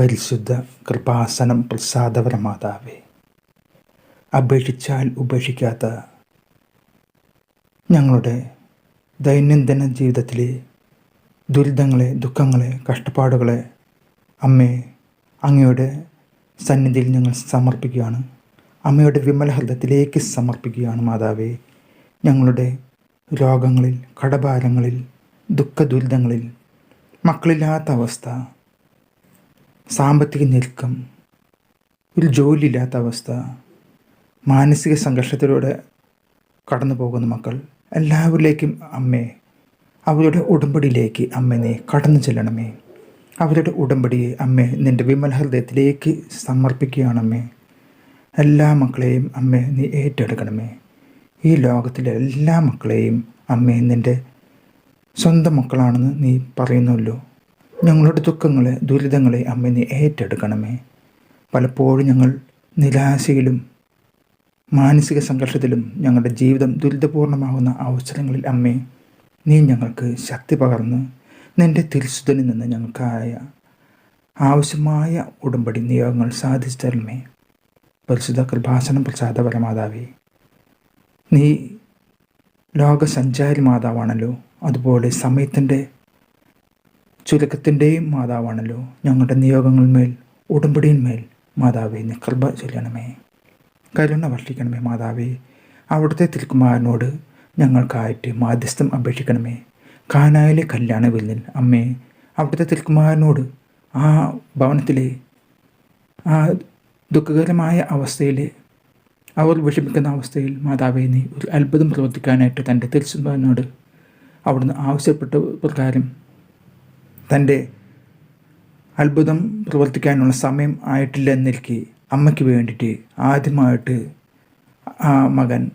പരിശുദ്ധ കൃപാസനം പ്രസാദപര മാതാവേ അപേക്ഷിച്ചാൽ ഉപേക്ഷിക്കാത്ത ഞങ്ങളുടെ ദൈനംദിന ജീവിതത്തിലെ ദുരിതങ്ങളെ ദുഃഖങ്ങളെ കഷ്ടപ്പാടുകളെ അമ്മേ അങ്ങയുടെ സന്നിധിയിൽ ഞങ്ങൾ സമർപ്പിക്കുകയാണ്. അമ്മയുടെ വിമല ഹൃദയത്തിലേക്ക് സമർപ്പിക്കുകയാണ് മാതാവേ. ഞങ്ങളുടെ രോഗങ്ങളിൽ കടഭാരങ്ങളിൽ ദുഃഖ ദുരിതങ്ങളിൽ മക്കളില്ലാത്ത അവസ്ഥ സാമ്പത്തിക ഞെരുക്കം ഒരു ജോലിയില്ലാത്ത അവസ്ഥ മാനസിക സംഘർഷത്തിലൂടെ കടന്നു പോകുന്ന മക്കൾ എല്ലാവരിലേക്കും അമ്മേ അവരുടെ ഉടമ്പടിയിലേക്ക് അമ്മ നീ കടന്നു ചെല്ലണമേ. അവരുടെ ഉടമ്പടിയെ അമ്മേ നിന്റെ വിമല ഹൃദയത്തിലേക്ക് സമർപ്പിക്കുകയാണമ്മേ. എല്ലാ മക്കളെയും അമ്മേ നീ ഏറ്റെടുക്കണമേ. ഈ ലോകത്തിലെ എല്ലാ മക്കളെയും അമ്മേ നിന്റെ സ്വന്തം മക്കളാണെന്ന് നീ പറയുന്നല്ലോ ഞങ്ങളുടെ ദുഃഖങ്ങളെ ദുരിതങ്ങളെ അമ്മ നീ ഏറ്റെടുക്കണമേ. പലപ്പോഴും ഞങ്ങൾ നിരാശയിലും മാനസിക സംഘർഷത്തിലും ഞങ്ങളുടെ ജീവിതം ദുരിതപൂർണമാകുന്ന അവസരങ്ങളിൽ അമ്മേ നീ ഞങ്ങൾക്ക് ശക്തി പകർന്ന് നിന്റെ തിരിശുദ്ധനിൽ നിന്ന് ഞങ്ങൾക്കായ ആവശ്യമായ ഉടമ്പടി നിയോഗങ്ങൾ സാധിച്ചു തരണമേ പരിശുദ്ധ കൃപാസനം പ്രസാദ പരമാതാവേ നീ ലോകസഞ്ചാരി മാതാവാണല്ലോ. അതുപോലെ സമയത്തിന്റെ ചുരുക്കത്തിന്റെയും മാതാവാണല്ലോ ഞങ്ങളുടെ നിയോഗങ്ങളിന്മേൽ ഉടമ്പടിയിന്മേൽ മാതാവേ നീ കൃപ ചൊല്ലണമേ. കരുണ വർഷിക്കണമേ മാതാവേ. അവിടുത്തെ തിരുക്കുമാരനോട് ഞങ്ങൾക്കായിട്ട് മാധ്യസ്ഥം അപേക്ഷിക്കണമേ. കാനായിലെ കല്യാണ വിരുന്നിൽ അമ്മേ അവിടുത്തെ തിരുക്കുമാരനോട് ആ ഭവനത്തിലെ ആ ദുഃഖകരമായ അവസ്ഥയിൽ അവർ വിഷമിക്കുന്ന അവസ്ഥയിൽ മാതാവേ നീ ഒരു അത്ഭുതം പ്രവർത്തിക്കാനായിട്ട് തന്റെ തിരുസുമാരനോട് അവിടുന്ന് ആവശ്യപ്പെട്ട പ്രകാരം തന്റെ അത്ഭുതം പ്രവർത്തിക്കാനുള്ള സമയം ആയിട്ടില്ല എന്നിരിക്കെ അമ്മയ്ക്ക് വേണ്ടിയിട്ട് ആദ്യമായിട്ട് ആ മകൻ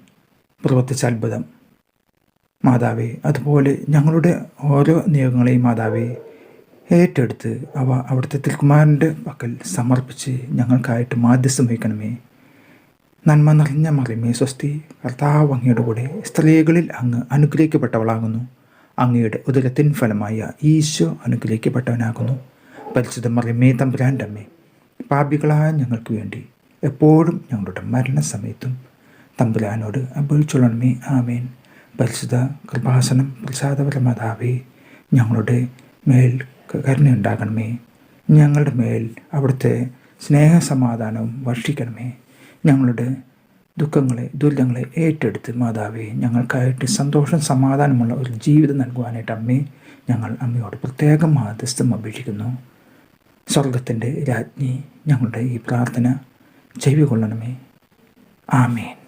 പ്രവർത്തിച്ച അത്ഭുതം. മാതാവേ അതുപോലെ ഞങ്ങളുടെ ഓരോ നിയോഗങ്ങളെയും മാതാവേ ഏറ്റെടുത്ത് അവ അവിടുത്തെ തിൽക്കുമാരന്റെ പക്കൽ സമർപ്പിച്ച് ഞങ്ങൾക്കായിട്ട് മാധ്യസ്ഥം വഹിക്കണമേ. നന്മ നിറഞ്ഞ മറിമേ സ്വസ്തി കർത്താവ് അങ്ങയുടെ കൂടെ സ്ത്രീകളിൽ അങ്ങ് അനുഗ്രഹിക്കപ്പെട്ടവളാകുന്നു. അങ്ങയുടെ ഉദരത്തിൻ ഫലമായ ഈശോ അനുഗ്രഹിക്കപ്പെട്ടവനാകുന്നു. പരിശുദ്ധ മറിമേ തമ്പുരാന്റെ അമ്മേ പാപികളായ ഞങ്ങൾക്ക് വേണ്ടി എപ്പോഴും ഞങ്ങളുടെ മരണസമയത്തും തമ്പുരാനോട് അപേക്ഷിച്ചുള്ളണമേ ആമേൻ. പരിശുദ്ധ കൃപാസനം പ്രസാദപരമാതാവേ ഞങ്ങളുടെ മേൽ കരുണയുണ്ടാകണമേ. ഞങ്ങളുടെ മേൽ അവിടുത്തെ സ്നേഹസമാധാനവും വർഷിക്കണമേ. ഞങ്ങളുടെ ദുഃഖങ്ങളെ ദുരിതങ്ങളെ ഏറ്റെടുത്ത് മാതാവേ ഞങ്ങൾക്കായിട്ട് സന്തോഷം സമാധാനമുള്ള ഒരു ജീവിതം നൽകുവാനായിട്ട് അമ്മേ ഞങ്ങൾ അമ്മയോട് പ്രത്യേകം മാധ്യസ്ഥം അപേക്ഷിക്കുന്നു. സ്വർഗത്തിന്റെ രാജ്ഞി ഞങ്ങളുടെ ഈ പ്രാർത്ഥന ചെവി കൊള്ളണമേ ആമേൻ.